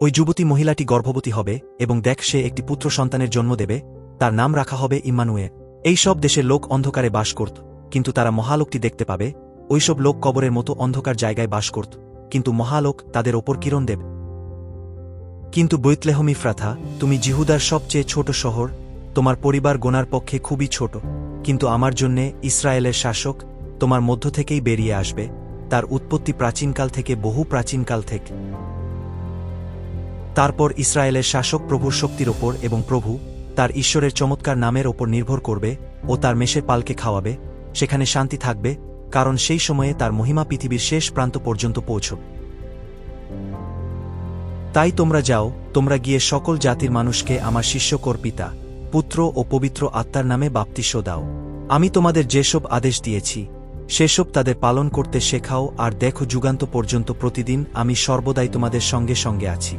ওই যুবতী মহিলাটি গর্ভবতী হবে এবং দেখ সে একটি পুত্র সন্তানের জন্ম দেবে, তার নাম রাখা হবে ইম্মানুয়ে এই সব দেশের লোক অন্ধকারে বাস করত, কিন্তু তারা মহালোকটি দেখতে পাবে। ওইসব লোক কবরের মতো অন্ধকার জায়গায় বাস করত, কিন্তু মহালোক তাদের ওপর কিরণ দেব। কিন্তু বৈতলেহমি ফ্রাথা তুমি জিহুদার সবচেয়ে ছোট শহর, তোমার পরিবার গোনার পক্ষে খুবই ছোট, কিন্তু আমার জন্যে ইসরায়েলের শাসক তোমার মধ্য থেকেই বেরিয়ে আসবে, তার উৎপত্তি প্রাচীনকাল থেকে বহু প্রাচীনকাল থেকে। তারপর ইসরায়েলের শাসক প্রভুর শক্তির ওপর এবং প্রভু তার ঈশ্বরের চমৎকার নামের ওপর নির্ভর করবে ও তার মেষের পালকে খাওয়াবে, সেখানে শান্তি থাকবে, কারণ সেই সময়ে তার মহিমা পৃথিবীর শেষ প্রান্ত পর্যন্ত পৌঁছবে। তাই তোমরা যাও, তোমরা গিয়ে সকল জাতির মানুষকে আমার শিষ্য কর পিতা, পুত্র ও পবিত্র আত্মার নামে বাপ্তিস্য দাও। আমি তোমাদের যেসব আদেশ দিয়েছি, সেসব তাদের পালন করতে শেখাও আর দেখো যুগান্ত পর্যন্ত প্রতিদিন আমি সর্বদাই তোমাদের সঙ্গে সঙ্গে আছি।